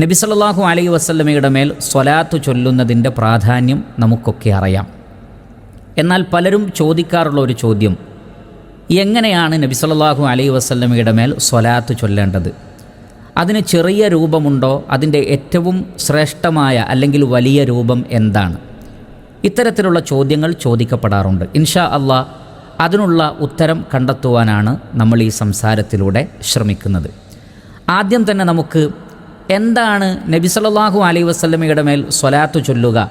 നബി സല്ലല്ലാഹു അലൈഹി വസല്ലമയുടെ മേൽ സ്വലാത്ത് ചൊല്ലുന്നതിന്റെ പ്രാധാന്യം നമുക്കൊക്കെ അറിയാം. എന്നാൽ പലരും ചോദിക്കാറുള്ള ഒരു ചോദ്യം എങ്ങനെയാണ് നബി സല്ലല്ലാഹു അലൈഹി വസല്ലമയുടെ മേൽ സ്വലാത്ത് ചൊല്ലേണ്ടത്? അതിന് ചെറിയ രൂപമുണ്ടോ? അതിന്റെ ഏറ്റവും ശ്രേഷ്ഠമായ അല്ലെങ്കിൽ വലിയ രൂപം എന്താണ്? ഇത്തരത്തിലുള്ള ചോദ്യങ്ങൾ ചോദിക്കപ്പെടാറുണ്ട്. ഇൻഷാ അള്ളാ അതിനുള്ള ഉത്തരം കണ്ടെത്തുവാനാണ് നമ്മൾ ഈ സംസാരത്തിലൂടെ ശ്രമിക്കുന്നത്. ആദ്യം തന്നെ നമുക്ക് എന്താണ് നബി സല്ലാഹു അലൈ വസല്ലമയുടെ മേൽ സ്വലാത്ത് ചൊല്ലുക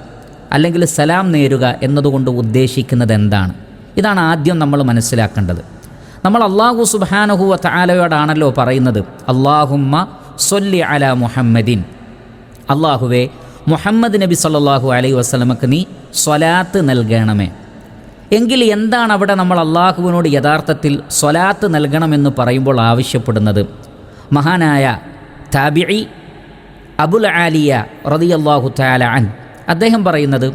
അല്ലെങ്കിൽ സലാം നേരുക എന്നതുകൊണ്ട് ഉദ്ദേശിക്കുന്നത് എന്താണ്? ഇതാണ് ആദ്യം നമ്മൾ മനസ്സിലാക്കേണ്ടത്. നമ്മൾ അള്ളാഹു സുബാനഹുവ താലയോടാണല്ലോ പറയുന്നത്. അള്ളാഹുമ്മ സൊല്ലി അല മുഹമ്മദിൻ. അള്ളാഹുവേ മുഹമ്മദ് നബി സല്ലാഹു അലൈഹി വസ്ലമക്ക് നീ സ്വലാത്ത് നൽകണമേ. എങ്കിൽ എന്താണ് അവിടെ നമ്മൾ അള്ളാഹുവിനോട് യഥാർത്ഥത്തിൽ സ്വലാത്ത് നൽകണമെന്ന് പറയുമ്പോൾ ആവശ്യപ്പെടുന്നത്? മഹാനായ താബിഇ അബുൽ ആലിയ റതിയല്ലാഹു താല അൻ. അദ്ദേഹം പറയുന്നത്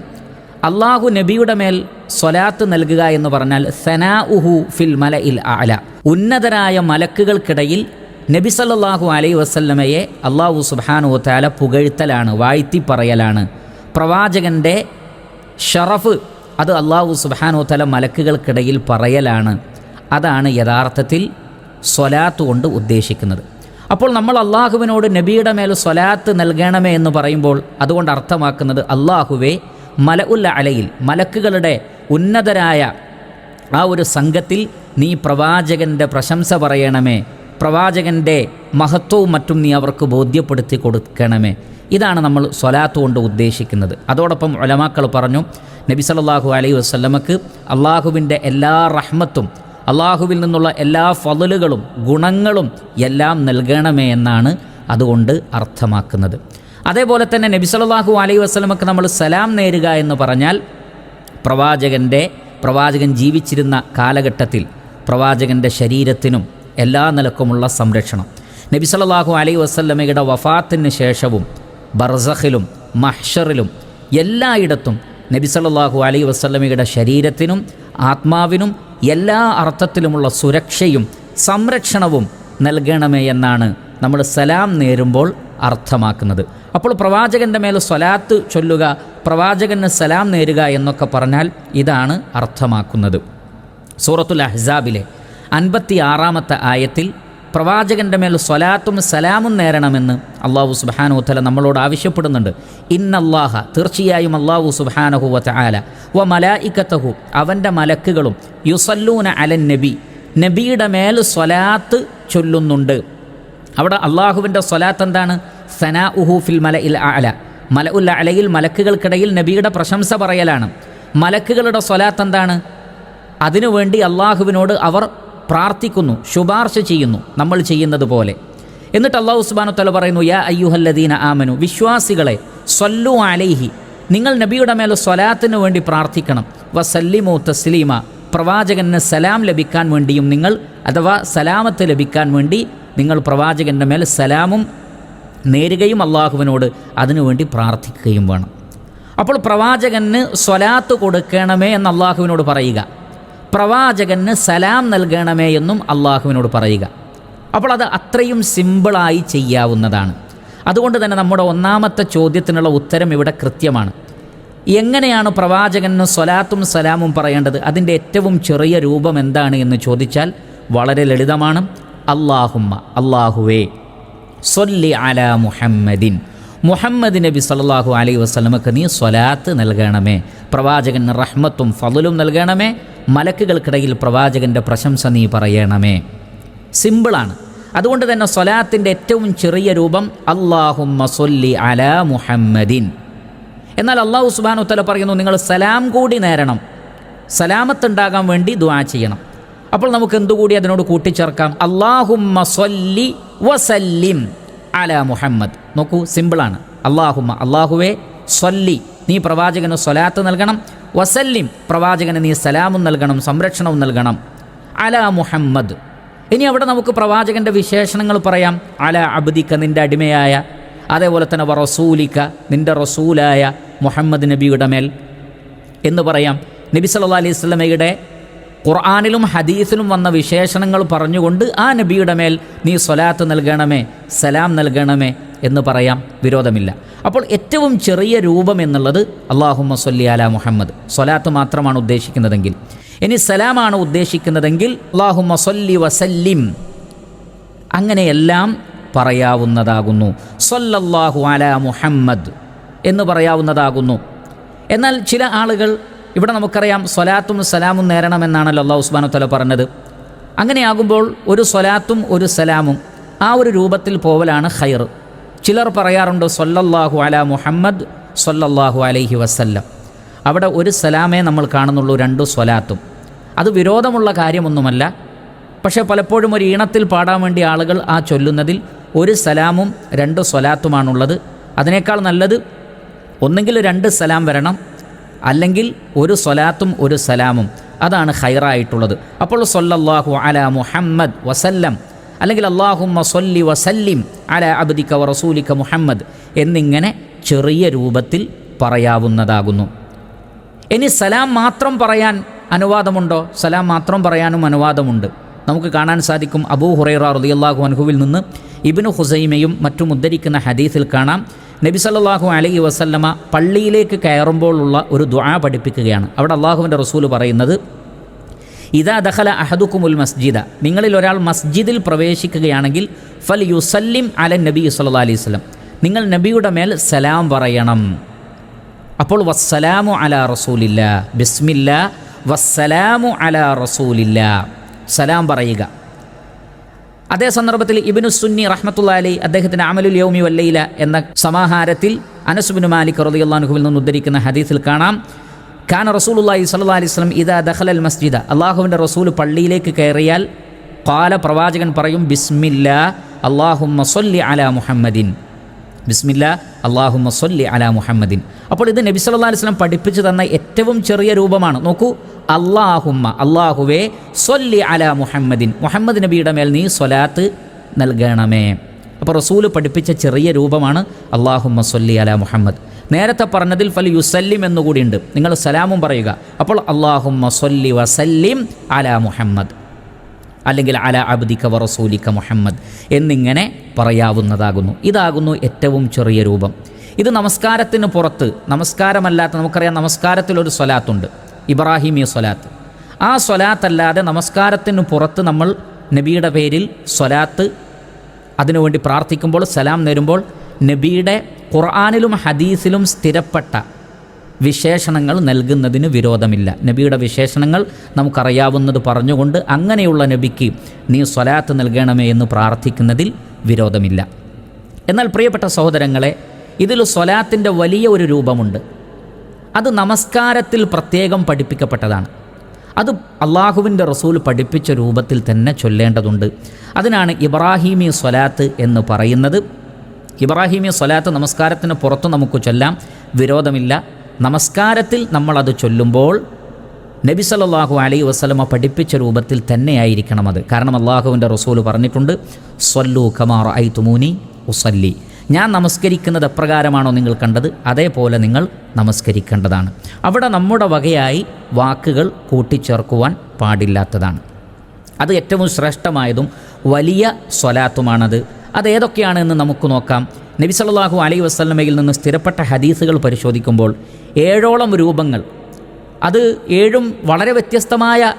അള്ളാഹു നബിയുടെ മേൽ സ്വലാത്ത് നൽകുക എന്ന് പറഞ്ഞാൽ സനാ ഉഹു ഫിൽ മല ഇൽ ആല ഉന്നതരായ മലക്കുകൾക്കിടയിൽ നബി സല്ലാഹു അലൈ വസല്ലമയെ അള്ളാഹു സുബാനു താല പുകഴ്ത്തലാണ് വാഴ്ത്തി പറയലാണ്. പ്രവാചകന്റെ ഷറഫ് അത് അള്ളാഹു സുബാനു താല മലക്കുകൾക്കിടയിൽ പറയലാണ്. അതാണ് യഥാർത്ഥത്തിൽ സ്വലാത്ത് കൊണ്ട് ഉദ്ദേശിക്കുന്നത്. അപ്പോൾ നമ്മൾ അള്ളാഹുവിനോട് നബിയുടെ മേൽ സ്വലാത്ത് നൽകണമേ എന്ന് പറയുമ്പോൾ അതുകൊണ്ട് അർത്ഥമാക്കുന്നത് അള്ളാഹുവെ മല ഉല്ല അലയിൽ മലക്കുകളുടെ ഉന്നതരായ ആ ഒരു സംഘത്തിൽ നീ പ്രവാചകന്റെ പ്രശംസ പറയണമേ പ്രവാചകന്റെ മഹത്വവും മറ്റും നീ അവർക്ക് ബോധ്യപ്പെടുത്തി കൊടുക്കണമേ. ഇതാണ് നമ്മൾ സ്വലാത്ത് കൊണ്ട് ഉദ്ദേശിക്കുന്നത്. അതോടൊപ്പം ഒലമാക്കൾ പറഞ്ഞു നബി സല്ലല്ലാഹു അലൈഹി വസ്ലമക്ക് അള്ളാഹുവിന്റെ എല്ലാ റഹ്മത്തും അള്ളാഹുവിൽ നിന്നുള്ള എല്ലാ ഫതലുകളും ഗുണങ്ങളും എല്ലാം നൽകണമേ എന്നാണ് അതുകൊണ്ട് അർത്ഥമാക്കുന്നത്. അതേപോലെ തന്നെ നബി സല്ലല്ലാഹു അലൈഹി വസല്ലമക്ക് നമ്മൾ സലാം നേരുക എന്ന് പറഞ്ഞാൽ പ്രവാചകന്റെ പ്രവാചകൻ ജീവിച്ചിരുന്ന കാലഘട്ടത്തിൽ പ്രവാചകന്റെ ശരീരത്തിനും എല്ലാ നിലക്കുമുള്ള സംരക്ഷണം. നബി സല്ലല്ലാഹു അലൈഹി വസ്ലമയുടെ വഫാത്തിന് ശേഷവും ബർസഖിലും മഹ്ഷറിലും എല്ലായിടത്തും നബി സല്ലല്ലാഹു അലൈഹി വസല്ലമയുടെ ശരീരത്തിനും ആത്മാവിനും എല്ലാ അർത്ഥത്തിലുമുള്ള സുരക്ഷയും സംരക്ഷണവും നൽകണമേ എന്നാണ് നമ്മൾ സലാം നേരുമ്പോൾ അർത്ഥമാക്കുന്നത്. അപ്പോൾ പ്രവാചകന്റെ മേൽ സ്വലാത്ത് ചൊല്ലുക പ്രവാചകന് സലാം നേരുക എന്നൊക്കെ പറഞ്ഞാൽ ഇതാണ് അർത്ഥമാക്കുന്നത്. സൂറത്തുൽ അഹ്സാബിലെ അൻപത്തി ആറാമത്തെ ആയത്തിൽ പ്രവാചകന്റെ മേൽ സ്വലാത്തും സലാമും നേരണമെന്ന് അള്ളാഹു സുബാനു തല നമ്മളോട് ആവശ്യപ്പെടുന്നുണ്ട്. ഇന്നല്ലാഹ തീർച്ചയായും അള്ളാഹു സുബാനഹു വ ആല വ മലായിക്കത്തഹു അവന്റെ മലക്കുകളും യുസല്ലൂന അലൻ നബി നബിയുടെ മേൽ സ്വലാത്ത് ചൊല്ലുന്നുണ്ട്. അവിടെ അള്ളാഹുവിന്റെ സ്വലാത്ത് എന്താണ്? സനാ ഉഹു ഫിൽ മല ഇൽ അല മല ഉൽ അലയിൽ മലക്കുകൾക്കിടയിൽ നബിയുടെ പ്രശംസ പറയലാണ്. മലക്കുകളുടെ സ്വലാത്ത് എന്താണ്? അതിനുവേണ്ടി അള്ളാഹുവിനോട് അവർ പ്രാർത്ഥിക്കുന്നു ശുപാർശ ചെയ്യുന്നു നമ്മൾ ചെയ്യുന്നത് പോലെ. എന്നിട്ട് അള്ളാഹു സുബാനുത്തല തല പറയുന്നു യാ അയ്യുഹല്ലദീന ആമനു വിശ്വാസികളെ സൊല്ലു അലൈഹി നിങ്ങൾ നബിയുടെ മേലെ സ്വലാത്തിനു വേണ്ടി പ്രാർത്ഥിക്കണം. വസല്ലിമോ തസ്ലീമ പ്രവാചകന് സലാം ലഭിക്കാൻ വേണ്ടിയും നിങ്ങൾ അഥവാ സലാമത്ത് ലഭിക്കാൻ വേണ്ടി നിങ്ങൾ പ്രവാചകന്റെ മേൽ സലാമും നേരുകയും അള്ളാഹുവിനോട് അതിനുവേണ്ടി പ്രാർത്ഥിക്കുകയും വേണം. അപ്പോൾ പ്രവാചകന് സ്വലാത്ത് കൊടുക്കണമേ എന്ന് അള്ളാഹുവിനോട് പറയുക. പ്രവാചകന് സലാം നൽകണമേ എന്നും അള്ളാഹുവിനോട് പറയുക. അപ്പോൾ അത് അത്രയും സിമ്പിളായി ചെയ്യാവുന്നതാണ്. അതുകൊണ്ട് തന്നെ നമ്മുടെ ഒന്നാമത്തെ ചോദ്യത്തിനുള്ള ഉത്തരം ഇവിടെ കൃത്യമാണ്. എങ്ങനെയാണ് പ്രവാചകന് സ്വലാത്തും സലാമും പറയേണ്ടത്? അതിന്റെ ഏറ്റവും ചെറിയ രൂപം എന്താണ് എന്ന് ചോദിച്ചാൽ വളരെ ലളിതമാണ്. അള്ളാഹുമ്മ അള്ളാഹുവേ സൊല്ലി അല മുഹമ്മദിൻ. മുഹമ്മദ് നബി സല്ലാഹു അലൈ വസല്ലമക്ക് നീ സ്വലാത്ത് നൽകണമേ. പ്രവാചകന് റഹ്മത്തും ഫضലും നൽകണമേ. മലക്കുകൾക്കിടയിൽ പ്രവാചകന്റെ പ്രശംസ നീ പറയണമേ. സിമ്പിളാണ് അതുകൊണ്ട് തന്നെ സ്വലാത്തിന്റെ ഏറ്റവും ചെറിയ രൂപം അള്ളാഹുമ്മ സൊല്ലി അല മുഹമ്മദിൻ. എന്നാൽ അള്ളാഹു സുബാൻ ഉത്തല പറയുന്നു നിങ്ങൾ സലാം കൂടി നേരണം. സലാമത്തുണ്ടാകാൻ വേണ്ടി ദുആ ചെയ്യണം. അപ്പോൾ നമുക്ക് എന്തുകൂടി അതിനോട് കൂട്ടിച്ചേർക്കാം? അള്ളാഹുമ്മ സൊല്ലി വസല്ലിം അല മുഹമ്മദ്. നോക്കൂ സിമ്പിളാണ് അള്ളാഹുമ്മ അള്ളാഹുവേ സൊല്ലി നീ പ്രവാചകന് സ്വലാത്ത് നൽകണം. വസല്ലിം പ്രവാചകന് നീ സലാമും നൽകണം സംരക്ഷണവും നൽകണം. അല മുഹമ്മദ്. ഇനി അവിടെ നമുക്ക് പ്രവാചകന്റെ വിശേഷണങ്ങൾ പറയാം. അല അബ്ദിക്ക നിന്റെ അടിമയായ അതേപോലെ തന്നെ വ റസൂലിക്ക നിന്റെ റസൂലായ മുഹമ്മദ് നബിയുടെ മേൽ എന്ന് പറയാം. നബി സല്ലാ അലൈഹി സ്വലമയുടെ ഖുർആാനിലും ഹദീസിലും വന്ന വിശേഷണങ്ങൾ പറഞ്ഞുകൊണ്ട് ആ നബിയുടെ മേൽ നീ സ്വലാത്ത് നൽകണമേ സലാം നൽകണമേ എന്ന് പറയാം. വിരോധമില്ല. അപ്പോൾ ഏറ്റവും ചെറിയ രൂപം എന്നുള്ളത് അള്ളാഹുമ്മ സൊല്ലി അല മുഹമ്മദ്. സ്വലാത്ത് മാത്രമാണ് ഉദ്ദേശിക്കുന്നതെങ്കിൽ. ഇനി സലാമാണ് ഉദ്ദേശിക്കുന്നതെങ്കിൽ അള്ളാഹുമ്മ സൊല്ലി വസല്ലിം. അങ്ങനെയെല്ലാം പറയാവുന്നതാകുന്നു. സൊല്ലല്ലാഹു അല മുഹമ്മദ് എന്ന് പറയാവുന്നതാകുന്നു. എന്നാൽ ചില ആളുകൾ ഇവിടെ നമുക്കറിയാം സ്വലാത്തും സലാമും നേരണമെന്നാണല്ലോ അള്ളാഹു ഉസ്മാനു തല പറഞ്ഞത്. അങ്ങനെയാകുമ്പോൾ ഒരു സ്വലാത്തും ഒരു സലാമും ആ ഒരു രൂപത്തിൽ പോവലാണ് ഖൈർ. ചിലർ പറയാറുണ്ട് സൊല്ലല്ലാഹു അല മുഹമ്മദ് സൊല്ലല്ലാഹു അലൈഹി വസല്ലം. അവിടെ ഒരു സലാമേ നമ്മൾ കാണുന്നുള്ളൂ രണ്ട് സ്വലാത്തും. അത് വിരോധമുള്ള കാര്യമൊന്നുമല്ല. പക്ഷേ പലപ്പോഴും ഒരു ഈണത്തിൽ പാടാൻ വേണ്ടി ആളുകൾ ആ ചൊല്ലുന്നതിൽ ഒരു സലാമും രണ്ട് സ്വലാത്തുമാണുള്ളത്. അതിനേക്കാൾ നല്ലത് ഒന്നെങ്കിൽ രണ്ട് സലാം വരണം അല്ലെങ്കിൽ ഒരു സ്വലാത്തും ഒരു സലാമും. അതാണ് ഹൈറായിട്ടുള്ളത് അപ്പോൾ സൊല്ലല്ലാഹു അല മുഹമ്മദ് വസല്ലം അല്ലെങ്കിൽ അള്ളാഹുമ്മ സൊല്ലി വസല്ലിം അല അബ്ദിക വ റസൂലിക മുഹമ്മദ് എന്നിങ്ങനെ ചെറിയ രൂപത്തിൽ പറയാവുന്നതാകുന്നു. ഇനി സലാം മാത്രം പറയാൻ അനുവാദമുണ്ടോ? സലാം മാത്രം പറയാനും അനുവാദമുണ്ട്. നമുക്ക് കാണാൻ സാധിക്കും അബൂ ഹുറൈറ റളിയല്ലാഹു അൻഹുവിൽ നിന്ന് ഇബ്നു ഹുസൈമയും മറ്റും ഉദ്ധരിക്കുന്ന ഹദീസിൽ കാണാം. നബി സല്ലാഹു അലൈഹി വസല്ലമ പള്ളിയിലേക്ക് കയറുമ്പോഴുള്ള ഒരു ദ്വാ പഠിപ്പിക്കുകയാണ്. അവിടെ അള്ളാഹുവിന്റെ റസൂൽ പറയുന്നത് ഇതാ ദഹല അഹദുക്കുമുൽ മസ്ജിദ. നിങ്ങളിൽ ഒരാൾ മസ്ജിദിൽ പ്രവേശിക്കുകയാണെങ്കിൽ ഫൽ യുസല്ലിം അല നബി സല്ലാ അലൈഹി സ്വലം നിങ്ങൾ നബിയുടെ മേൽ സലാം പറയണം. അപ്പോൾ വസ്സലാമു അല റസൂലില്ല. ബിസ്മില്ല. വസ്സലാമു അല റസൂലില്ല. സലാം പറയുക. അതേ സന്ദർഭത്തിൽ ഇബിനു സുന്നി റഹ്മത്തുള്ള അലി അദ്ദേഹത്തിന്റെ അമലുൽ യൗമി വല്ലയില എന്ന സമാഹാരത്തിൽ അനസുബിന് മാലിക് റളിയല്ലാഹുവിൽ നിന്ന് ഉദ്ധരിക്കുന്ന ഹദീസിൽ കാണാം. ഖാൻ റസൂലുള്ളാഹി സ്വല്ലല്ലാഹി അലൈഹി വസല്ലം ഇദാ ദഖലൽ മസ്ജിദ. അള്ളാഹുവിന്റെ റസൂൽ പള്ളിയിലേക്ക് കയറിയാൽ കാല പ്രവാചകൻ പറയും ബിസ്മില്ല അള്ളാഹു മസൊല്ലി അല മുഹമ്മദിൻ. ബിസ്മില്ല അള്ളാഹു മസൊല്ലി അല മുഹമ്മദിൻ. അപ്പോൾ ഇത് നബി സല്ലാ അലൈഹി വസല്ലം പഠിപ്പിച്ചു തന്ന ഏറ്റവും ചെറിയ രൂപമാണ്. നോക്കൂ അള്ളാഹുമ്മ അള്ളാഹുവേ സൊല്ലി അല മുഹമ്മദിൻ. മുഹമ്മദ് നബിയുടെ മേൽ നീ സ്വലാത്ത് നൽകണമേ. അപ്പോൾ റസൂൽ പഠിപ്പിച്ച ചെറിയ രൂപമാണ് അള്ളാഹുമ്മ സൊല്ലി അല മുഹമ്മദ്. നേരത്തെ പറഞ്ഞതിൽ ഫൽ യുസല്ലിം എന്നുകൂടിയുണ്ട് നിങ്ങൾ സലാമും പറയുക. അപ്പോൾ അള്ളാഹും മസൊല്ലി വസല്ലിം അല മുഹമ്മദ്. അല്ലെങ്കിൽ അല അബ്ദിക്ക വറസൂലിക്ക റസൂലിക മുഹമ്മദ് എന്നിങ്ങനെ പറയാവുന്നതാകുന്നു. ഇതാകുന്നു ഏറ്റവും ചെറിയ രൂപം. ഇത് നമസ്കാരത്തിന് പുറത്ത് നമസ്കാരമല്ലാത്ത നമുക്കറിയാം നമസ്കാരത്തിലൊരു സ്വലാത്തുണ്ട്. ഇബ്രാഹിമി സ്വലാത്ത്. ആ സ്വലാത്തല്ലാതെ നമസ്കാരത്തിന് പുറത്ത് നമ്മൾ നബിയുടെ പേരിൽ സ്വലാത്ത് അതിനുവേണ്ടി പ്രാർത്ഥിക്കുമ്പോൾ സലാം നേരുമ്പോൾ നബിയുടെ ഖുർആാനിലും ഹദീസിലും സ്ഥിരപ്പെട്ട വിശേഷണങ്ങൾ നൽകുന്നതിന് വിരോധമില്ല. നബിയുടെ വിശേഷണങ്ങൾ നമുക്കറിയാവുന്നത് പറഞ്ഞുകൊണ്ട് അങ്ങനെയുള്ള നബിക്ക് നീ സ്വലാത്ത് നൽകണമേ എന്ന് പ്രാർത്ഥിക്കുന്നതിൽ വിരോധമില്ല. എന്നാൽ പ്രിയപ്പെട്ട സഹോദരങ്ങളെ ഇതിൽ സ്വലാത്തിന്റെ വലിയ ഒരു രൂപമുണ്ട്. അത് നമസ്കാരത്തിൽ പ്രത്യേകം പഠിപ്പിക്കപ്പെട്ടതാണ്. അത് അള്ളാഹുവിന്റെ റസൂൽ പഠിപ്പിച്ച രൂപത്തിൽ തന്നെ ചൊല്ലേണ്ടതുണ്ട്. അതിനാണ് ഇബ്രാഹീമി സ്വലാത്ത് എന്ന് പറയുന്നത്. ഇബ്രാഹീമി സ്വലാത്ത് നമസ്കാരത്തിന് പുറത്ത് നമുക്ക് ചൊല്ലാം. വിരോധമില്ല. നമസ്കാരത്തിൽ നമ്മളത് ചൊല്ലുമ്പോൾ നബി സല്ലല്ലാഹു അലൈ വസ്ലമ പഠിപ്പിച്ച രൂപത്തിൽ തന്നെയായിരിക്കണം അത്. കാരണം അള്ളാഹുവിന്റെ റസൂൽ പറഞ്ഞിട്ടുണ്ട് സ്വല്ലു കമാർ ഐ തുമൂനി ഉസല്ലി. ഞാൻ നമസ്കരിക്കുന്നത് എപ്രകാരമാണോ നിങ്ങൾ കണ്ടത്? അതേപോലെ നിങ്ങൾ നമസ്കരിക്കേണ്ടതാണ്. അവിടെ നമ്മുടെ വകയായി വാക്കുകൾ കൂട്ടിച്ചേർക്കുവാൻ പാടില്ലാത്തതാണ്. അത് ഏറ്റവും ശ്രേഷ്ഠമായതും വലിയ സ്വലാത്തുമാണത്. അത് ഏതൊക്കെയാണെന്ന് നമുക്ക് നോക്കാം. നബി സല്ലല്ലാഹു അലൈഹി വസല്ലമയിൽ നിന്ന് സ്ഥിരപ്പെട്ട ഹദീസുകൾ പരിശോധിക്കുമ്പോൾ ഏഴോളം രൂപങ്ങൾ. അത് ഏഴും വളരെ വ്യത്യസ്തമായ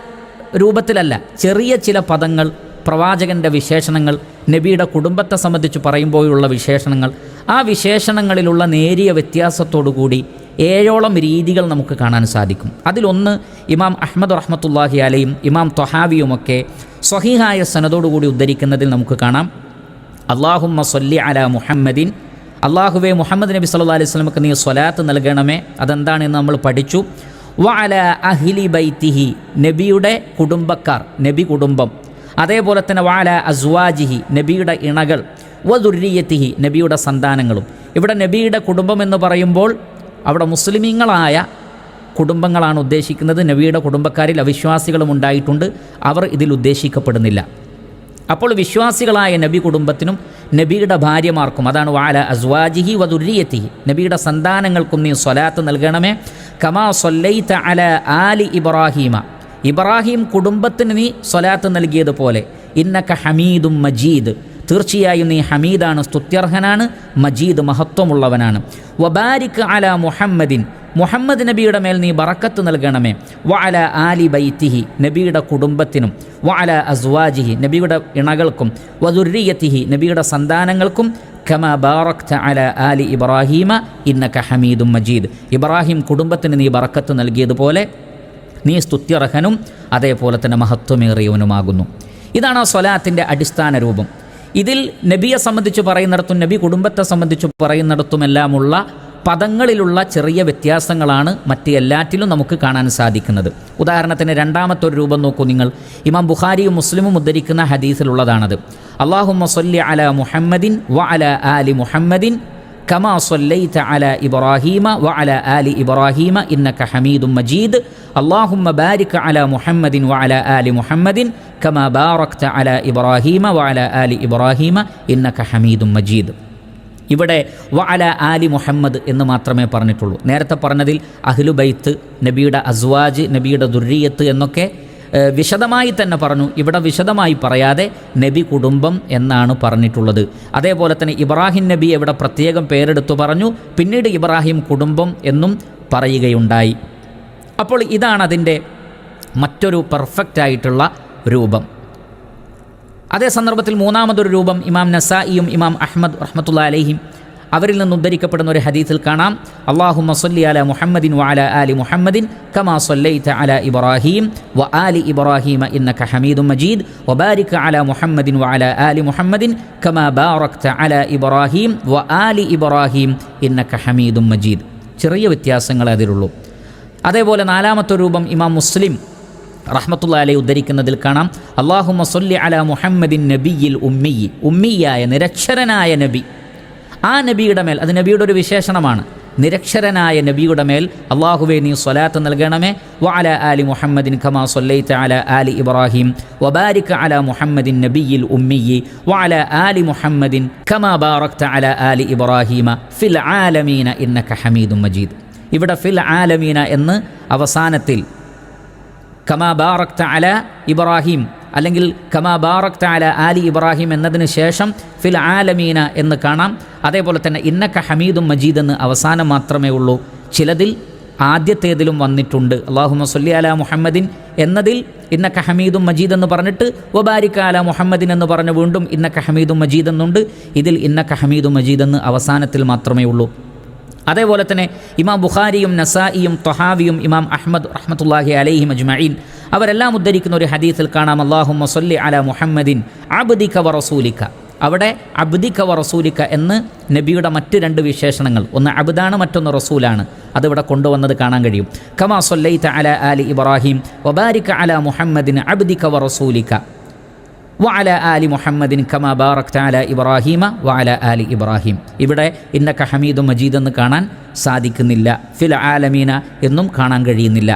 രൂപത്തിലല്ല ചെറിയ ചില പദങ്ങൾ പ്രവാചകന്റെ വിശേഷണങ്ങൾ നബിയുടെ കുടുംബത്തെ സംബന്ധിച്ച് പറയുമ്പോഴുള്ള വിശേഷണങ്ങൾ. ആ വിശേഷണങ്ങളിലുള്ള നേരിയ വ്യത്യാസത്തോടുകൂടി ഏഴോളം രീതികൾ നമുക്ക് കാണാൻ സാധിക്കും. അതിലൊന്ന് ഇമാം അഹമ്മദ് റഹ്മത്തുല്ലാഹി അലയും ഇമാം തൊഹാവിയുമൊക്കെ സ്വഹീഹായ സനതോടുകൂടി ഉദ്ധരിക്കുന്നതിൽ നമുക്ക് കാണാം. അള്ളാഹുമ്മ സൊല്ലി അല മുഹമ്മദിൻ. അള്ളാഹുവെ മുഹമ്മദ് നബി സല്ലാ അലൈഹി വസല്ലമക്ക് നീ സ്വലാത്ത് നൽകണമേ. അതെന്താണെന്ന് നമ്മൾ പഠിച്ചു. വ അല അഹ്ലി ബൈത്തിഹി നബിയുടെ കുടുംബക്കാർ നബി കുടുംബം. അതേപോലെ തന്നെ വാല അസ്വാജിഹി നബിയുടെ ഇണകൾ. വദുര്യത്തിഹി നബിയുടെ സന്താനങ്ങളും. ഇവിടെ നബിയുടെ കുടുംബം എന്ന് പറയുമ്പോൾ അവിടെ മുസ്ലിമീങ്ങളായ കുടുംബങ്ങളാണ് ഉദ്ദേശിക്കുന്നത്. നബിയുടെ കുടുംബക്കാരിൽ അവിശ്വാസികളും ഉണ്ടായിട്ടുണ്ട്. അവർ ഇതിൽ ഉദ്ദേശിക്കപ്പെടുന്നില്ല. അപ്പോൾ വിശ്വാസികളായ നബി കുടുംബത്തിനും നബിയുടെ ഭാര്യമാർക്കും അതാണ് വാല അസ്വാജിഹി വദുര്യത്തിഹി നബിയുടെ സന്താനങ്ങൾക്കും നീ സ്വലാത്ത് നൽകണമേ. കമാ സൊല്ലൈത്ത അല ആലി ഇബ്രാഹീമ ഇബ്രാഹിം കുടുംബത്തിന് നീ സ്വലാത്ത് നൽകിയതുപോലെ ഇന്നക്ക ഹമീദും മജീദ് തീർച്ചയായും നീ ഹമീദാണ് സ്തുത്യർഹനാണ് മജീദ് മഹത്വമുള്ളവനാണ്. വബാരിക് അല മുഹമ്മദിൻ മുഹമ്മദ് നബിയുടെ മേൽ നീ ബറക്കത്ത് നൽകണമേ. വഅല അല ആലി ബൈത്തിഹി നബിയുടെ കുടുംബത്തിനും വഅല അല അസ്വാജിഹി നബിയുടെ ഇണകൾക്കും വദുര്യത്തിഹി നബിയുടെ സന്താനങ്ങൾക്കും കമ ബാറക്ത അല ആലി ഇബ്രാഹീമ ഇന്നക ഹമീദും മജീദ്. ഇബ്രാഹിം കുടുംബത്തിന് നീ ബറക്കത്ത് നൽകിയതുപോലെ നീ സ്തുത്യർഹനും അതേപോലെ തന്നെ മഹത്വമേറിയവനുമാകുന്നു. ഇതാണ് ആ സ്വലാത്തിന്റെ അടിസ്ഥാന രൂപം. ഇതിൽ നബിയെ സംബന്ധിച്ച് പറയുന്നിടത്തും നബി കുടുംബത്തെ സംബന്ധിച്ച് പറയുന്നിടത്തുമെല്ലാമുള്ള പദങ്ങളിലുള്ള ചെറിയ വ്യത്യാസങ്ങളാണ് മറ്റ് എല്ലാറ്റിലും നമുക്ക് കാണാൻ സാധിക്കുന്നത്. ഉദാഹരണത്തിന് രണ്ടാമത്തെ ഒരു രൂപം നോക്കൂ നിങ്ങൾ. ഇമാം ബുഖാരിയും മുസ്ലിമും ഉദ്ധരിക്കുന്ന ഹദീസിലുള്ളതാണത്. അള്ളാഹു മൊസല്ലി അല മുഹമ്മദിൻ വ അല ആലി മുഹമ്മദിൻ കമാ സൊല്ലൈത അല ഇബ്രാഹീമ വ അല ആലി ഇബ്രാഹീമ ഇന്നക ഹമീദും മജീദ്. അള്ളാഹുമ്മ ബാരിക് അല മുഹമ്മദിൻ വ അല ആലി മുഹമ്മദിൻ കമാ ബാറക്ത അല ഇബ്രാഹീമ വ അല ആലി ഇബ്രാഹീമ ഇന്നക ഹമീദും മജീദ്. ഇവിടെ വ അല ആലി മുഹമ്മദ് എന്ന് മാത്രമേ പറഞ്ഞിട്ടുള്ളൂ. നേരത്തെ പറഞ്ഞതിൽ അഹ്ലു ബൈത്ത് നബിയുടെ അസ്വാജ് നബിയുടെ ദുർരിയത്ത് എന്നൊക്കെ വിശദമായി തന്നെ പറഞ്ഞു. ഇവിടെ വിശദമായി പറയാതെ നബി കുടുംബം എന്നാണ് പറഞ്ഞിട്ടുള്ളത്. അതേപോലെ തന്നെ ഇബ്രാഹിം നബി ഇവിടെ പ്രത്യേകം പേരെടുത്തു പറഞ്ഞു. പിന്നീട് ഇബ്രാഹിം കുടുംബം എന്നും പറയുകയുണ്ടായി. അപ്പോൾ ഇതാണ് അതിന്റെ മറ്റൊരു പെർഫെക്റ്റ് ആയിട്ടുള്ള രൂപം. അതേ സന്ദർഭത്തിൽ മൂന്നാമതൊരു രൂപം ഇമാം നസായിയും ഇമാം അഹ്മദ് റഹ്മത്തുള്ള അലഹിം അവരിൽ നിന്ന് ഉദ്ധരിക്കപ്പെടുന്ന ഒരു ഹദീസിൽ കാണാം. അള്ളാഹു മസല്ലി അല മുഹമ്മദിൻ വഅല ആലി മുഹമ്മദിൻ കമാ സൊല്ലൈത്ത അല ഇബ്രാഹീം വ ആലി ഇബ്രാഹീമ ഇന്നക ഹമീദും മജീദ് വബാരിക് അല മുഹമ്മദിൻ വഅല ആലി മുഹമ്മദിൻ കമാ ബാറക്ത അല ഇബ്രാഹീം വ ആലി ഇബ്രാഹീം ഇന്നക ഹമീദും മജീദ്. ചെറിയ വ്യത്യാസങ്ങളെ അതിലുള്ളൂ. അതേപോലെ നാലാമത്തെ രൂപം ഇമാം മുസ്ലിം റഹ്മത്തുള്ള അലൈ ഉദ്ധരിക്കുന്നതിൽ കാണാം. അള്ളാഹു മസല്ലി അല മുഹമ്മദിൻ നബിയിൽ ഉമ്മിയി. ഉമ്മിയായ നിരക്ഷരനായ നബി. ആ നബിയുടെ മേൽ അത് നബിയുടെ ഒരു വിശേഷണമാണ്. നിരക്ഷരനായ നബിയുടെ മേൽ അള്ളാഹുവെ നീ സ്വലാത്ത് നൽകണമേ. വ അല ആലി മുഹമ്മദിൻ ഖമാ സൊല്ലൈത്ത അല ആലി ഇബ്രാഹിം. വബാരിക് അല മുഹമ്മദിൻ നബിയിൽ ഉമ്മിയി. വ അല ആലി മുഹമ്മദിൻ ഖമാ ബാറക്ത അല ആലി ഇബ്രാഹിമ. ഫിൽ ആലമീന ഇന്നക ഹമീദും മജീദ്. ഇവിടെ ഫിൽ ആലമീന എന്ന് അവസാനത്തിൽ കമാ ബാറക് അല ഇബ്രാഹിം. അല്ലെങ്കിൽ കമാ ബാറക് അല ആലി ഇബ്രാഹിം എന്നതിന് ശേഷം ഫിൽ ആലമീന എന്ന് കാണാം. അതേപോലെ തന്നെ ഇന്നക്ക ഹമീദും മജീദ് എന്ന് അവസാനം മാത്രമേ ഉള്ളൂ. ചിലതിൽ ആദ്യത്തേതിലും വന്നിട്ടുണ്ട്. അള്ളാഹു മസ്ലി അല മുഹമ്മദിൻ എന്നതിൽ ഇന്നക്ക ഹമീദും മജീദ് എന്ന് പറഞ്ഞിട്ട് വബാരിക്ക അല മുഹമ്മദിൻ എന്ന് പറഞ്ഞ് വീണ്ടും ഇന്നക്ക ഹമീദും മജീദ് എന്നുണ്ട്. ഇതിൽ ഇന്നക്ക ഹമീദും മജീദ് എന്ന് അവസാനത്തിൽ മാത്രമേ ഉള്ളൂ. അതേപോലെ തന്നെ ഇമാം ബുഖാരിയും നസായിയും തൊഹാവിയും ഇമാം അഹമ്മദ് റഹ്മത്തുല്ലാഹി അലൈഹി അജ്മീൻ അവരെല്ലാം ഉദ്ധരിക്കുന്ന ഒരു ഹദീസിൽ കാണാം അള്ളാഹു മൊസല്ലി അല മുഹമ്മദിൻ അബ്ദിക വറസൂലിക്ക റസൂലിക്ക അവിടെ അബ്ദിക വറസൂലിക്ക റസൂലിക്ക എന്ന് നബിയുടെ മറ്റ് രണ്ട് വിശേഷണങ്ങൾ. ഒന്ന് അബ്ദാണ് മറ്റൊന്ന് റസൂലാണ്. അതിവിടെ കൊണ്ടുവന്നത് കാണാൻ കഴിയും. കമാ സൊല്ലൈത്ത അല അലി ഇബ്രാഹിം വബാരിക അല മുഹമ്മദിൻ അബ്ദിക വറസൂലിക്ക റസൂലിക്ക വഅല ആലി മുഹമ്മദിൻ കമാ ബാറക്ത അല ഇബ്രാഹീമ വഅല ആലി ഇബ്രാഹിം ഇവിടെ ഇന്നക ഹമീദ് മജീദ് എന്ന് കാണാൻ സാധിക്കുന്നില്ല. ഫിൽ ആലമീന എന്നും കാണാൻ കഴിയുന്നില്ല.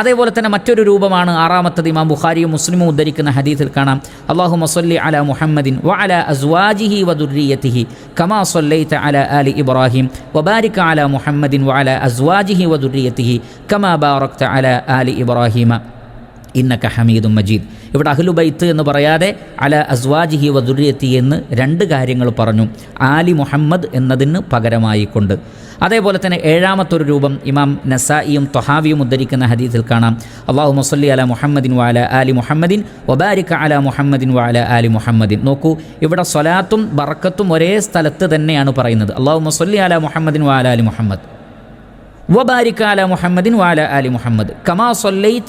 അതേപോലെ തന്നെ മറ്റൊരു രൂപമാണ് ആറാമത്തത് ഇമാം ബുഖാരിയും മുസ്ലിമും ഉദ്ധരിക്കുന്ന ഹദീസിൽ കാണാം. അള്ളാഹു മസല്ലി അല മുഹമ്മദിൻ വഅല അസ്വാജിഹി വദുർരിയത്തിഹി കമാ സല്ലൈത അല ആലി ഇബ്രാഹിം വബാരിക്ക അല മുഹമ്മദിൻ വഅല അസ്വാജിഹി വദുർരിയത്തിഹി കമാ ബാറക്ത അല ആലി ഇബ്രാഹിമ. ഇന്നക ഹമീദും മജീദ്. ഇവിടെ അഹ്ലുബൈത്ത് എന്ന് പറയാതെ അല അസ്വാജിഹി വദുര്യത്തി എന്ന് രണ്ട് കാര്യങ്ങൾ പറഞ്ഞു. ആലി മുഹമ്മദ് എന്നതിന് പകരമായിക്കൊണ്ട്. അതേപോലെ തന്നെ ഏഴാമത്തൊരു രൂപം ഇമാം നസായിയും തൊഹാവിയും ഉദ്ധരിക്കുന്ന ഹദീസിൽ കാണാം. അള്ളാഹു മുസല്ലി അല മുഹമ്മദിൻ വാല ആലി മുഹമ്മദിൻ വബാരിക അല മുഹമ്മദിൻ വാല ആലി മുഹമ്മദിൻ. നോക്കൂ ഇവിടെ സ്വലാത്തും ബറക്കത്തും ഒരേ സ്ഥലത്ത് തന്നെയാണ് പറയുന്നത്. അള്ളാഹു മുസല്ലി അല മുഹമ്മദിൻ വാല അലി മുഹമ്മദ്. വബാരിക് അല മുഹമ്മദിൻ വാല ആലി മുഹമ്മദ്. കമാ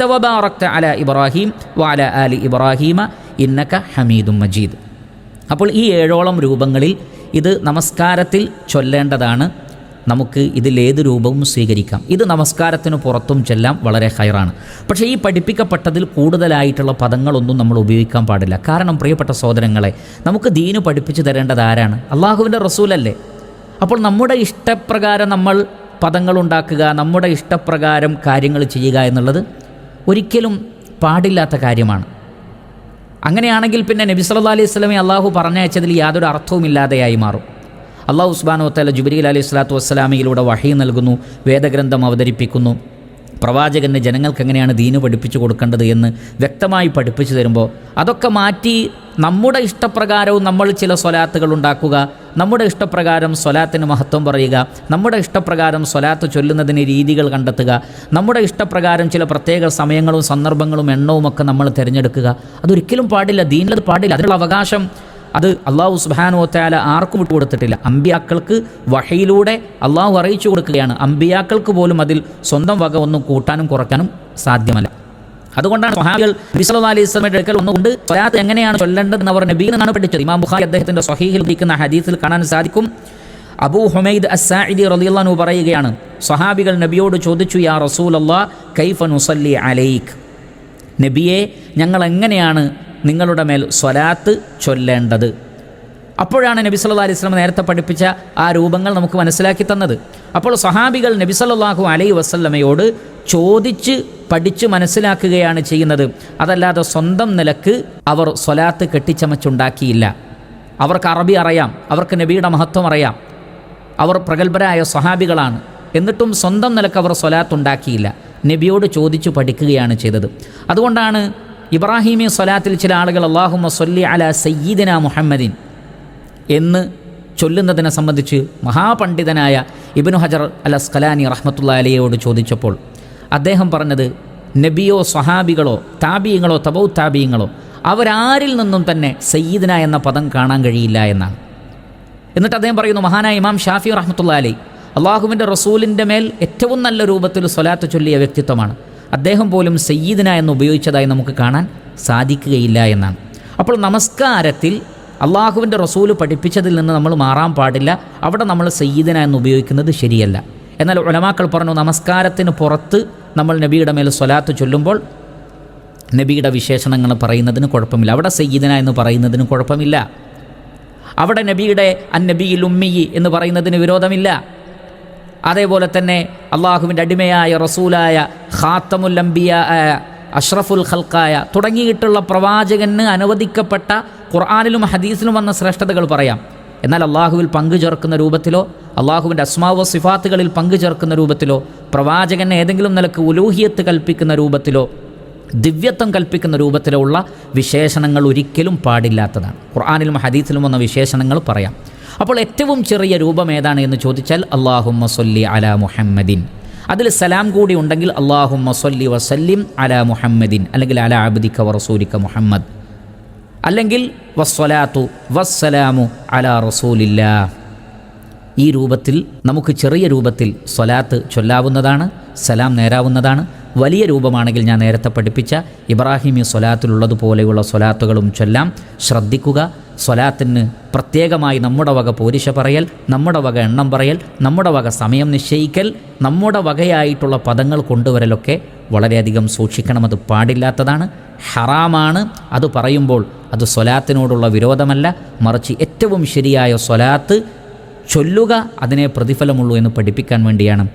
വബാറക്ത അല ഇബ്രാഹിം വാല ആലി ഇബ്രാഹീമ ഇന്നക ഹമീദും മജീദ്. അപ്പോൾ ഈ ഏഴോളം രൂപങ്ങളിൽ ഇത് നമസ്കാരത്തിൽ ചൊല്ലേണ്ടതാണ്. നമുക്ക് ഇതിലേത് രൂപവും സ്വീകരിക്കാം. ഇത് നമസ്കാരത്തിന് പുറത്തും ചെല്ലാം വളരെ ഹൈറാണ്. പക്ഷേ ഈ പഠിപ്പിക്കപ്പെട്ടതിൽ കൂടുതലായിട്ടുള്ള പദങ്ങളൊന്നും നമ്മൾ ഉപയോഗിക്കാൻ പാടില്ല. കാരണം പ്രിയപ്പെട്ട സഹോദരങ്ങളെ നമുക്ക് ദീന് പഠിപ്പിച്ചു തരേണ്ടത് ആരാണ്? അള്ളാഹുവിന്റെ റസൂലല്ലേ? അപ്പോൾ നമ്മുടെ ഇഷ്ടപ്രകാരം നമ്മൾ പദങ്ങൾ ഉണ്ടാക്കുക നമ്മുടെ ഇഷ്ടപ്രകാരം കാര്യങ്ങൾ ചെയ്യുക എന്നുള്ളത് ഒരിക്കലും പാടില്ലാത്ത കാര്യമാണ്. അങ്ങനെയാണെങ്കിൽ പിന്നെ നബി സല്ലാ അലൈഹി സ്വലമെ അള്ളാഹു പറഞ്ഞയച്ചതിൽ യാതൊരു അർത്ഥവുമില്ലാതെയായി മാറും. അള്ളാഹു ഉസ്ബാനു തല ജുബരീൽ അലൈഹി സ്വലാത്തു വസ്സലാമിയിലൂടെ വഹി നൽകുന്നു വേദഗ്രന്ഥം അവതരിപ്പിക്കുന്നു. പ്രവാചകന് ജനങ്ങൾക്ക് എങ്ങനെയാണ് ദീന് പഠിപ്പിച്ചു കൊടുക്കേണ്ടത് എന്ന് വ്യക്തമായി പഠിപ്പിച്ചു തരുമ്പോൾ അതൊക്കെ മാറ്റി നമ്മുടെ ഇഷ്ടപ്രകാരവും നമ്മൾ ചില സ്വലാത്തുകൾ ഉണ്ടാക്കുക നമ്മുടെ ഇഷ്ടപ്രകാരം സ്വലാത്തിന് മഹത്വം പറയുക നമ്മുടെ ഇഷ്ടപ്രകാരം സ്വലാത്ത് ചൊല്ലുന്നതിന് രീതികൾ കണ്ടെത്തുക നമ്മുടെ ഇഷ്ടപ്രകാരം ചില പ്രത്യേക സമയങ്ങളും സന്ദർഭങ്ങളും എണ്ണവും ഒക്കെ നമ്മൾ തിരഞ്ഞെടുക്കുക. അതൊരിക്കലും പാടില്ല ദീനിലത് പാടില്ല. അതിനുള്ള അവകാശം അത് അള്ളാഹു സുബാനു ഒത്താല ആർക്കും വിട്ടു കൊടുത്തിട്ടില്ല. അമ്പിയാക്കൾക്ക് വഹയിലൂടെ അള്ളാഹു അറിയിച്ചു കൊടുക്കുകയാണ്. അമ്പിയാക്കൾക്ക് പോലും അതിൽ സ്വന്തം വക ഒന്നും കൂട്ടാനും കുറയ്ക്കാനും സാധ്യമല്ല. അതുകൊണ്ടാണ് സ്വഹാബികൾ ബിസല അലൈഹി സ്വലമയുടെ അടുക്കൽ ഒന്നുകൊണ്ട് സ്വലാത്ത് എങ്ങനെയാണ് ചൊല്ലേണ്ടതെന്ന് അവർ നബീൻ നിന്നാണ് പഠിച്ചത്. ഇമാം ബുഖാരി അദ്ദേഹത്തിന്റെ സ്വഹീഹിൽ ഇരിക്കുന്ന ഹദീസിൽ കാണാൻ സാധിക്കും. അബൂ ഹുമൈദ് അസാഇദി റളിയല്ലാഹു പറയുകയാണ് സ്വഹാബികൾ നബിയോട് ചോദിച്ചു യാ റസൂൽ അള്ളാ കൈഫ നുസല്ലി അലൈഖ് നബിയെ ഞങ്ങൾ എങ്ങനെയാണ് നിങ്ങളുടെ മേൽ സ്വലാത്ത് ചൊല്ലേണ്ടത്? അപ്പോഴാണ് നബി സല്ലാ അലൈഹി വസല്ലം നേരത്തെ പഠിപ്പിച്ച ആ രൂപങ്ങൾ നമുക്ക് മനസ്സിലാക്കി തന്നത്. അപ്പോൾ സഹാബികൾ നബി സല്ലാഹു അലൈഹി വസല്ലമയോട് ചോദിച്ച് പഠിച്ച് മനസ്സിലാക്കുകയാണ് ചെയ്യുന്നത്. അതല്ലാതെ സ്വന്തം നിലയ്ക്ക് അവർ സ്വലാത്ത് കെട്ടിച്ചമച്ചുണ്ടാക്കിയില്ല. അവർക്ക് അറബി അറിയാം അവർക്ക് നബിയുടെ മഹത്വം അറിയാം. അവർ പ്രഗത്ഭരായ സ്വഹാബികളാണ്. എന്നിട്ടും സ്വന്തം നിലയ്ക്ക് അവർ സ്വലാത്ത് ഉണ്ടാക്കിയില്ല നബിയോട് ചോദിച്ചു പഠിക്കുകയാണ് ചെയ്തത്. അതുകൊണ്ടാണ് ഇബ്രാഹിമി സ്വലാത്തിൽ ചില ആളുകൾ അള്ളാഹുമ സൊല്ലി അല സയ്യിദിന മുഹമ്മദിൻ എന്ന് ചൊല്ലുന്നതിനെ സംബന്ധിച്ച് മഹാപണ്ഡിതനായ ഇബ്നു ഹജർ അൽ അസ്കലാനി റഹ്മത്തുള്ള അലിയോട് ചോദിച്ചപ്പോൾ അദ്ദേഹം പറഞ്ഞത് നബിയോ സ്വഹാബികളോ താബീയങ്ങളോ തബൌ താബീയങ്ങളോ അവരാരിൽ നിന്നും തന്നെ സയ്യിദിന എന്ന പദം കാണാൻ കഴിയില്ല എന്നാണ്. എന്നിട്ട് അദ്ദേഹം പറയുന്നു മഹാനായ ഇമാം ഷാഫി റഹ്മത്തുള്ള അലി അള്ളാഹുവിന്റെ റസൂലിന്റെ മേൽ ഏറ്റവും നല്ല രൂപത്തിൽ സ്വലാത്ത് ചൊല്ലിയ വ്യക്തിത്വമാണ്. അദ്ദേഹം പോലും സയ്യിദിന എന്ന് ഉപയോഗിച്ചതായി നമുക്ക് കാണാൻ സാധിക്കുകയില്ല എന്നാണ്. അപ്പോൾ നമസ്കാരത്തിൽ അള്ളാഹുവിന്റെ റസൂൽ പഠിപ്പിച്ചതിൽ നിന്ന് നമ്മൾ മാറാൻ പാടില്ല. അവിടെ നമ്മൾ സയ്യിദിന എന്ന് ഉപയോഗിക്കുന്നത് ശരിയല്ല. എന്നാൽ ഉലമാക്കൾ പറഞ്ഞു നമസ്കാരത്തിന് പുറത്ത് നമ്മൾ നബിയുടെ മേൽ സ്വലാത്ത് ചൊല്ലുമ്പോൾ നബിയുടെ വിശേഷണങ്ങൾ പറയുന്നതിന് കുഴപ്പമില്ല. അവിടെ സയ്യിദന എന്ന് പറയുന്നതിന് കുഴപ്പമില്ല. അവിടെ നബിയുടെ അന്നബിയിൽ ഉമ്മിയി എന്ന് പറയുന്നതിന് വിരോധമില്ല. അതേപോലെ തന്നെ അള്ളാഹുവിന്റെ അടിമയായ റസൂലായ ഖാത്തമുൽ അംബിയ അഷ്റഫുൽ ഖൽക്കായ തുടങ്ങിയിട്ടുള്ള പ്രവാചകന് അനുവദിക്കപ്പെട്ട ഖുർആാനിലും ഹദീസിലും വന്ന ശ്രേഷ്ഠതകൾ പറയാം. എന്നാൽ അള്ളാഹുവിൽ പങ്കു ചേർക്കുന്ന രൂപത്തിലോ അള്ളാഹുവിന്റെ അസ്മാവോ സിഫാത്തുകളിൽ പങ്കുചേർക്കുന്ന രൂപത്തിലോ പ്രവാചകൻ ഏതെങ്കിലും നിലയ്ക്ക് ഉലൂഹിയത്ത് കൽപ്പിക്കുന്ന രൂപത്തിലോ ദിവ്യത്വം കൽപ്പിക്കുന്ന രൂപത്തിലോ ഉള്ള വിശേഷണങ്ങൾ ഒരിക്കലും പാടില്ലാത്തതാണ്. ഖുർആാനിലും ഹദീസിലും വന്ന വിശേഷണങ്ങൾ പറയാം. അപ്പോൾ ഏറ്റവും ചെറിയ രൂപം ഏതാണ് എന്ന് ചോദിച്ചാൽ അള്ളാഹുമ്മ സൊല്ലി അല മുഹമ്മദിൻ. അതിൽ സലാം കൂടി ഉണ്ടെങ്കിൽ അള്ളാഹുമ്മ സൊല്ലി വസല്ലിം അല മുഹമ്മദിൻ അല്ലെങ്കിൽ അല അബ്ദിക്ക വറസൂലിക്ക മുഹമ്മദ്. അല്ലെങ്കിൽ വസ്വലാത്തു വസ്സലാമു അല റസൂലില്ലാ ഈ രൂപത്തിൽ നമുക്ക് ചെറിയ രൂപത്തിൽ സ്വലാത്ത് ചൊല്ലാവുന്നതാണ് സലാം നേരാവുന്നതാണ്. വലിയ രൂപമാണെങ്കിൽ ഞാൻ നേരത്തെ പഠിപ്പിച്ച ഇബ്രാഹിമി സ്വലാത്തിലുള്ളതുപോലെയുള്ള സ്വലാത്തുകളും ചൊല്ലാം. ശ്രദ്ധിക്കുക സ്വലാത്തിന് പ്രത്യേകമായി നമ്മുടെ വക പോരിശ പറയൽ നമ്മുടെ വക എണ്ണം പറയൽ നമ്മുടെ വക സമയം നിശ്ചയിക്കൽ നമ്മുടെ വകയായിട്ടുള്ള പദങ്ങൾ കൊണ്ടുവരലൊക്കെ വളരെയധികം സൂക്ഷിക്കണം. അത് പാടില്ലാത്തതാണ് ഹറാമാണ്. അത് പറയുമ്പോൾ അത് സ്വലാത്തിനോടുള്ള വിരോധമല്ല. മറിച്ച് ഏറ്റവും ശരിയായ സ്വലാത്ത് ചൊല്ലുക അതിനെ പ്രതിഫലമുള്ളൂ എന്ന് പഠിപ്പിക്കാൻ വേണ്ടിയാണ്.